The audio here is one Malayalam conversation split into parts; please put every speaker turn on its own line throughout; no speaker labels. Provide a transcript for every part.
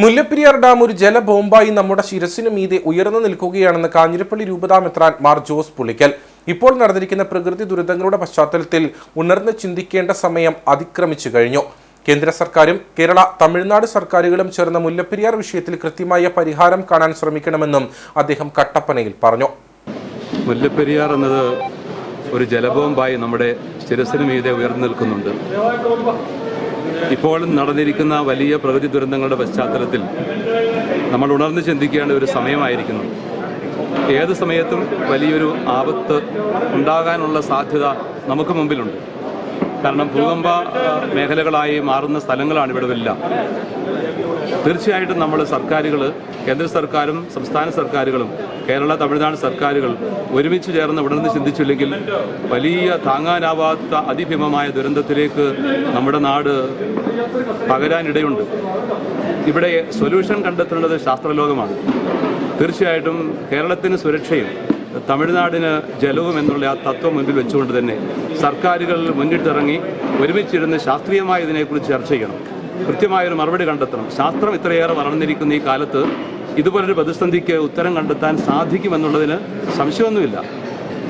മുല്ലപ്പെരിയാർ ഡാം ഒരു ജലബോംബായി നമ്മുടെ ശിരസിനു മീതെ ഉയർന്നു നിൽക്കുകയാണെന്ന് കാഞ്ഞിരപ്പള്ളി രൂപതാ മെത്രാൻ മാർ ജോസ് പുളിക്കൽ. ഇപ്പോൾ നടന്നിരിക്കുന്ന പ്രകൃതി ദുരിതങ്ങളുടെ പശ്ചാത്തലത്തിൽ ഉണർന്ന് ചിന്തിക്കേണ്ട സമയം അതിക്രമിച്ചു കഴിഞ്ഞു. കേന്ദ്ര സർക്കാരും കേരള തമിഴ്നാട് സർക്കാരുകളും ചേർന്ന മുല്ലപ്പെരിയാർ വിഷയത്തിൽ കൃത്യമായ പരിഹാരം കാണാൻ ശ്രമിക്കണമെന്നും അദ്ദേഹം കട്ടപ്പനയിൽ പറഞ്ഞു.
മുല്ലപ്പെരിയാർ എന്നത് ഒരു ജലബോംബായി നമ്മുടെ ശിരസിന് മീതെ ഉയർന്നു നിൽക്കുന്നുണ്ട്. ഇപ്പോൾ നടന്നിരിക്കുന്ന വലിയ പ്രകൃതി ദുരന്തങ്ങളുടെ പശ്ചാത്തലത്തിൽ നമ്മൾ ഉണർന്ന് ചിന്തിക്കേണ്ട ഒരു സമയമായിരിക്കുന്നു. ഏത് സമയത്തും വലിയൊരു ആപത്ത് ഉണ്ടാകാനുള്ള സാധ്യത നമുക്ക് മുമ്പിലുണ്ട്. കാരണം ഭൂകമ്പ മേഖലകളായി മാറുന്ന സ്ഥലങ്ങളാണ് ഇവിടെ എല്ലാം തീർച്ചയായിട്ടും നമ്മൾ സർക്കാരുകൾ കേന്ദ്ര സർക്കാരും സംസ്ഥാന സർക്കാരുകളും കേരള തമിഴ്നാട് സർക്കാരുകൾ ഒരുമിച്ച് ചേർന്ന് ഉണർന്ന് ചിന്തിച്ചില്ലെങ്കിൽ വലിയ താങ്ങാനാവാത്ത അതിഭീമമായ ദുരന്തത്തിലേക്ക് നമ്മുടെ നാട് പകരാനിടയുണ്ട്. ഇവിടെ സൊല്യൂഷൻ കണ്ടെത്തേണ്ടത് ശാസ്ത്രലോകമാണ്. തീർച്ചയായിട്ടും കേരളത്തിന് സുരക്ഷയും തമിഴ്നാടിന് ജലവും എന്നുള്ള ആ തത്വം മുൻപിൽ വെച്ചുകൊണ്ട് തന്നെ സർക്കാരുകൾ മുന്നിട്ടിറങ്ങി ഒരുമിച്ചിരുന്ന് ശാസ്ത്രീയമായി ഇതിനെക്കുറിച്ച് ചർച്ച ചെയ്യണം. കൃത്യമായൊരു മറുപടി കണ്ടെത്തണം. ശാസ്ത്രം ഇത്രയേറെ വളർന്നിരിക്കുന്ന ഈ കാലത്ത് ഇതുപോലൊരു പ്രതിസന്ധിക്ക് ഉത്തരം കണ്ടെത്താൻ സാധിക്കുമെന്നുള്ളതിന് സംശയമൊന്നുമില്ല.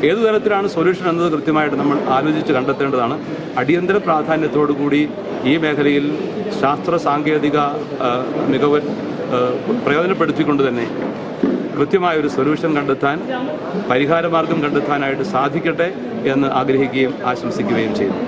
ഏതു തരത്തിലാണ് സൊല്യൂഷൻ എന്നത് കൃത്യമായിട്ട് നമ്മൾ ആലോചിച്ച് കണ്ടെത്തേണ്ടതാണ്. അടിയന്തര പ്രാധാന്യത്തോടു കൂടി ഈ മേഖലയിൽ ശാസ്ത്ര സാങ്കേതിക മികവ് പ്രയോജനപ്പെടുത്തിക്കൊണ്ട് തന്നെ കൃത്യമായ ഒരു സൊല്യൂഷൻ കണ്ടെത്താൻ പരിഹാരമാർഗം കണ്ടെത്താനായിട്ട് സാധിക്കട്ടെ എന്ന് ആഗ്രഹിക്കുകയും ആശംസിക്കുകയും ചെയ്യുന്നു.